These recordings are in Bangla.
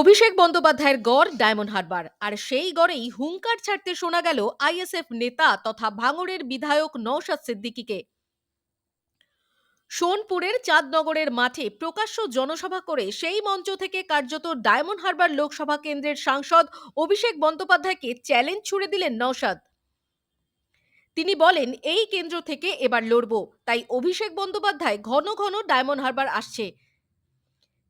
অভিষেক বন্দ্যোপাধ্যায়ের গড় ডায়মন্ড হারবার। আর সেই গড়েই হুঙ্কার ছাড়তে শোনা গেল আইএসএফ নেতা তথা ভাঙড়ের বিধায়ক নওশাদ সিদ্দিকীকে। সোনপুরের চাঁদনগরের মাঠে প্রকাশ্য জনসভা করে সেই মঞ্চ থেকে কার্যত ডায়মন্ড হারবার লোকসভা কেন্দ্রের সাংসদ অভিষেক বন্দ্যোপাধ্যায়কে চ্যালেঞ্জ ছুড়ে দিলেন নওশাদ। তিনি বলেন, এই কেন্দ্র থেকে এবার লড়ব। তাই অভিষেক বন্দ্যোপাধ্যায় ঘন ঘন ডায়মন্ড হারবার আসছে।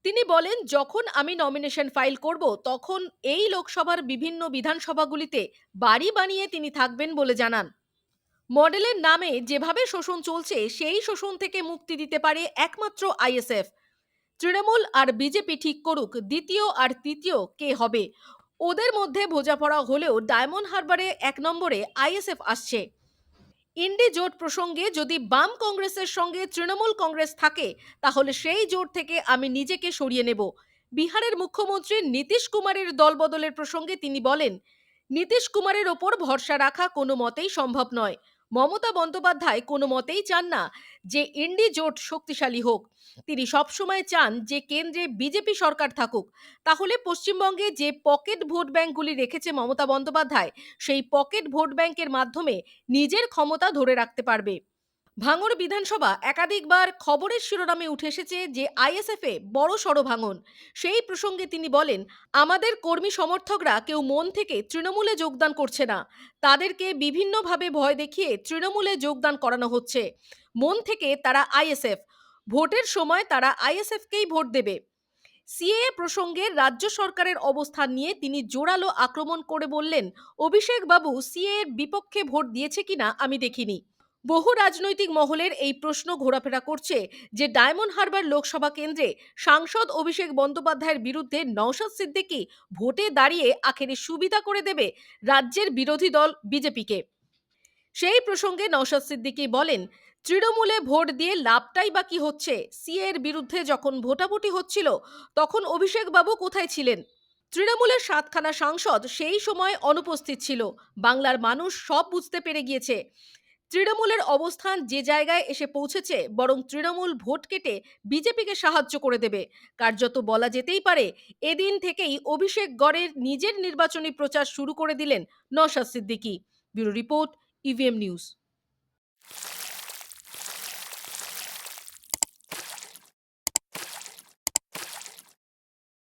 তিনি বলেন, যখন আমি নমিনেশন ফাইল করব, তখন এই লোকসভার বিভিন্ন বিধানসভাগুলিতে বাড়ি বানিয়ে তিনি থাকবেন বলে জানান। মডেলের নামে যেভাবে শোষণ চলছে, সেই শোষণ থেকে মুক্তি দিতে পারে একমাত্র আইএসএফ। তৃণমূল আর বিজেপি ঠিক করুক, দ্বিতীয় আর তৃতীয় কে হবে? ওদের মধ্যে বোঝাপড়া হলেও ডায়মন্ড হারবারে এক নম্বরে আইএসএফ আসছে। ইন্ডি জোট প্রসঙ্গে যদি বাম কংগ্রেসের সঙ্গে তৃণমূল কংগ্রেস থাকে, তাহলে সেই জোট থেকে আমি নিজেকে সরিয়ে নেব। বিহারের মুখ্যমন্ত্রী নীতিশ কুমারের দলবদলের প্রসঙ্গে তিনি বলেন, নীতিশ কুমারের ওপর ভরসা রাখা কোনো মতেই সম্ভব নয়। মমতা বন্দ্যোপাধ্যায় কোনো মতেই চান না যে ইন্ডি জোট শক্তিশালী হোক। তিনি সবসময় চান যে কেন্দ্রে বিজেপি সরকার থাকুক। তাহলে পশ্চিমবঙ্গে যে পকেট ভোট ব্যাঙ্কগুলি রেখেছে মমতা বন্দ্যোপাধ্যায়, সেই পকেট ভোট ব্যাঙ্কের মাধ্যমে নিজের ক্ষমতা ধরে রাখতে পারবে। ভাঙড় বিধানসভা একাধিকবার খবরের শিরোনামে উঠে এসেছে যে আইএসএফ বড় সড় ভাঙন। সেই প্রসঙ্গে তিনি বলেন, আমাদের কর্মী সমর্থকরা কেউ মন থেকে তৃণমূলে যোগদান করছে না। তাদেরকে বিভিন্নভাবে ভয় দেখিয়ে তৃণমূলে যোগদান করানো হচ্ছে। মন থেকে তারা আইএসএফ, ভোটের সময় তারা আইএসএফকেই ভোট দেবে। সিএএ প্রসঙ্গে রাজ্য সরকারের অবস্থান নিয়ে তিনি জোরালো আক্রমণ করে বললেন, অভিষেক বাবু সিএ এর বিপক্ষে ভোট দিয়েছে কিনা আমি দেখিনি। বহু রাজনৈতিক মহলের এই প্রশ্ন ঘোরাফেরা করছে যে ডায়মন্ড হারবার লোকসভা কেন্দ্রে সাংসদ অভিষেক বন্দ্যোপাধ্যায়ের বিরুদ্ধে নওশাদ সিদ্দিকী ভোটে দাঁড়িয়ে আখেরে সুবিধা করে দেবে রাজ্যের বিরোধী দল বিজেপিকে। সেই প্রসঙ্গে নওশাদ সিদ্দিকী বলেন, তৃণমূলে ভোট দিয়ে লাভটাই বা কি হচ্ছে? সিএ এর বিরুদ্ধে যখন ভোটাভুটি হচ্ছিল, তখন অভিষেক বাবু কোথায় ছিলেন? তৃণমূলের সাতখানা সাংসদ সেই সময় অনুপস্থিত ছিল। বাংলার মানুষ সব বুঝতে পেরে গিয়েছে। তৃণমূলের অবস্থান যে জায়গায় এসে পৌঁছেছে, বরং তৃণমূল ভোট কেটে বিজেপিকে সাহায্য করে দেবে। কার্যত বলা যেতেই পারে, এদিন থেকেই অভিষেক গড়ের নিজের নির্বাচনী প্রচার শুরু করে দিলেন Naushad Siddiqui. Bureau report, EVM news.